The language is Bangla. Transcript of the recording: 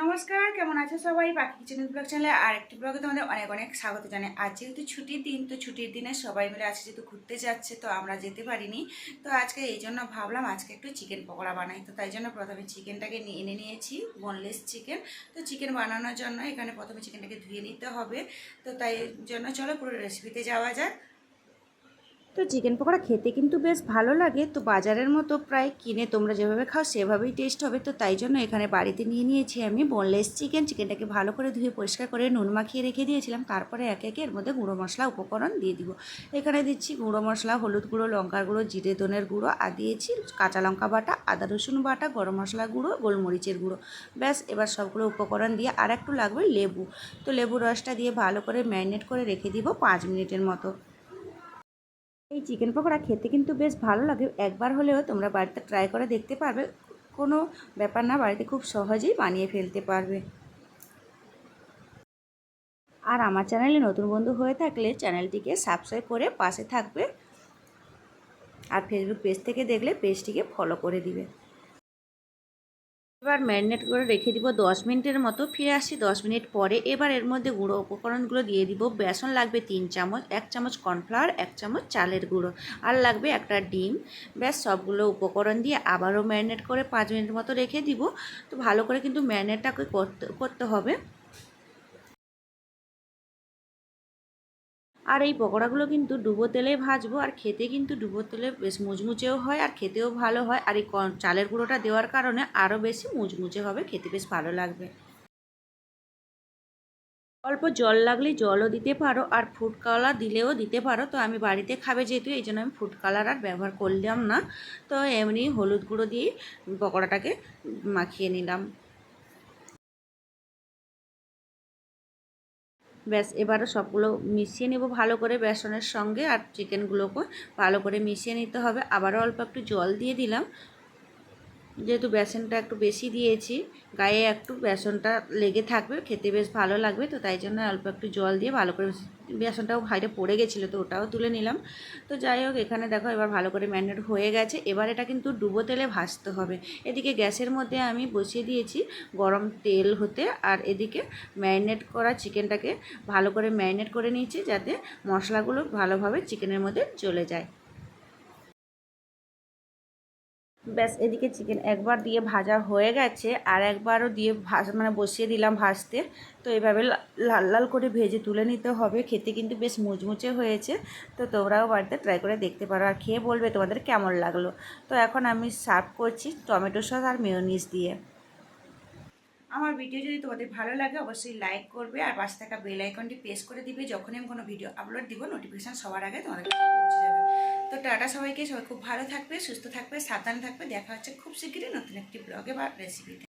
নমস্কার, কেমন আছো সবাই? পাখি কিচেন ব্লগ চ্যানেলে আর একটি ব্লগে তোমাদের অনেক অনেক স্বাগত জানাই। আজ যেহেতু ছুটির দিন, তো ছুটির দিনে সবাই মিলে আজকে যেহেতু ঘুরতে যাচ্ছে, তো আমরা যেতে পারিনি। তো আজকে এই জন্য ভাবলাম আজকে একটু চিকেন পকোড়া বানাই। তো তাই জন্য প্রথমে চিকেনটাকে নিয়ে এনে নিয়েছি বোনলেস চিকেন তো চিকেন বানানোর জন্য এখানে প্রথমে চিকেনটাকে ধুয়ে নিতে হবে। তো তাই জন্য চলো পুরো রেসিপিতে যাওয়া যাক। তো চিকেন পকোড়া খেতে কিন্তু বেশ ভালো লাগে। তো বাজারের মতো প্রায় কিনে তোমরা যেভাবে খাও, সেভাবেই টেস্ট হবে। তো তাই জন্য এখানে বাড়িতে নিয়ে নিয়েছি আমি বোনলেস চিকেন চিকেনটাকে ভালো করে ধুয়ে পরিষ্কার করে নুন মাখিয়ে রেখে দিয়েছিলাম। তারপরে একে একে এর মধ্যে গুঁড়ো মশলা উপকরণ দিয়ে দিব। এখানে দিচ্ছি গুঁড়ো মশলা, হলুদ গুঁড়ো, লঙ্কার গুঁড়ো, জিরে ধনের গুঁড়ো, আর দিয়েছি কাঁচা লঙ্কা বাটা, আদা রসুন বাটা, গরম মশলা গুঁড়ো, গোলমরিচের গুঁড়ো। ব্যাস, এবার সবগুলো উপকরণ দিয়ে আর একটু লাগবে লেবু। তো লেবু রসটা দিয়ে ভালো করে ম্যারিনেট করে রেখে দিব পাঁচ মিনিটের মতো। এই চিকেন পকোড়া খেতে কিন্তু বেশ ভালো লাগে। একবার হলেও তোমরা বাড়িতে ট্রাই করে দেখতে পারবে। কোনো ব্যাপার না, বাড়িতে খুব সহজেই বানিয়ে ফেলতে পারবে। আর আমার চ্যানেলে নতুন বন্ধু হয়ে থাকলে চ্যানেলটিকে সাবস্ক্রাইব করে পাশে থাকবে। আর ফেসবুক পেজ থেকে দেখলে পেজটিকে ফলো করে দিবে। এবার ম্যারিনেট করে রেখে দিব দশ মিনিটের মতো। ফিরে আসছি দশ মিনিট পরে। এবার এর মধ্যে গুঁড়ো উপকরণগুলো দিয়ে দিব। বেসন লাগবে তিন চামচ, এক চামচ কর্নফ্লাওয়ার, এক চামচ চালের গুঁড়ো। আর লাগবে একটা ডিম। ব্যাস, সবগুলো উপকরণ দিয়ে আবারও ম্যারিনেট করে পাঁচ মিনিট মতো রেখে দিব। তো ভালো করে কিন্তু ম্যারিনেটটাকে করতে করতে হবে। আর এই পকোড়াগুলো কিন্তু ডুবো তেলে ভাজবো, আর খেতে কিন্তু ডুবো তেলে বেশ মুচমুচেও হয়, আর খেতেও ভালো হয়। আর এই চালের গুঁড়োটা দেওয়ার কারণে আরও বেশি মুচমুচে হবে, খেতে বেশ ভালো লাগবে। অল্প জল লাগলে জলও দিতে পারো, আর ফুড কালার দিলেও দিতে পারো। তো আমি বাড়িতে খাবে যেহেতু, এই জন্য আমি ফুড কালার আর ব্যবহার করলাম না। তো এমনি হলুদ গুঁড়ো দিয়ে পকোড়াটাকে মাখিয়ে নিলাম। ব্যাস এবারও সবগুলো মিশিয়ে নেব ভালো করে বেসনের সঙ্গে আর চিকেনগুলোকে ভালো করে মিশিয়ে নিতে হবে। আবারও অল্প একটু জল দিয়ে দিলাম। যেহেতু বেসনটা একটু বেশি দিয়েছি, গায়ে একটু বেসনটা লেগে থাকবে, খেতে বেশ ভালো লাগবে, তো তাই জন্য অল্প একটু জল দিয়ে ভালো করে বেসনটাও হাইটে পড়ে গেছিল তো ওটাও তুলে নিলাম। তো যাই হোক, এখানে দেখো এবার ভালো করে ম্যারিনেট হয়ে গেছে, এবার এটা কিন্তু ডুবো তেলে ভাজতে হবে। এদিকে গ্যাসের মধ্যে আমি বসিয়ে দিয়েছি গরম তেল হতে, আর এদিকে ম্যারিনেট করা চিকেনটাকে ভালো করে ম্যারিনেট করে নিয়েছি যাতে মশলাগুলো ভালোভাবে চিকেনের মধ্যে চলে যায়। ব্যাস, এদিকে চিকেন একবার দিয়ে ভাজা হয়ে গেছে আর একবারও দিয়ে ভাজ মানে বসিয়ে দিলাম ভাজতে। তো এভাবে লাল লাল করে ভেজে তুলে নিতে হবে। খেতে কিন্তু বেশ মুচমুচে হয়েছে। তো তোমরাও বাড়িতে ট্রাই করে দেখতে পারো আর খেয়ে বলবে তোমাদের কেমন লাগল। তো এখন আমি সার্ভ করছি টমেটো সস আর মেয়নিস দিয়ে। আমার ভিডিও যদি তোমাদের ভালো লাগে, অবশ্যই লাইক করবে আর পাশে থাকা বেল আইকনটি প্রেস করে দিবে। যখনই আমি কোনো ভিডিও আপলোড দিব নোটিফিকেশান সবার আগে তোমাদের কাছে পৌঁছে যাবে। তো টাটা সবাইকে, সবাই খুব ভালো থাকবে, সুস্থ থাকবে, সাবধানে থাকবে। দেখা হচ্ছে খুব শীঘ্রই নতুন একটি ব্লগে বা রেসিপিতে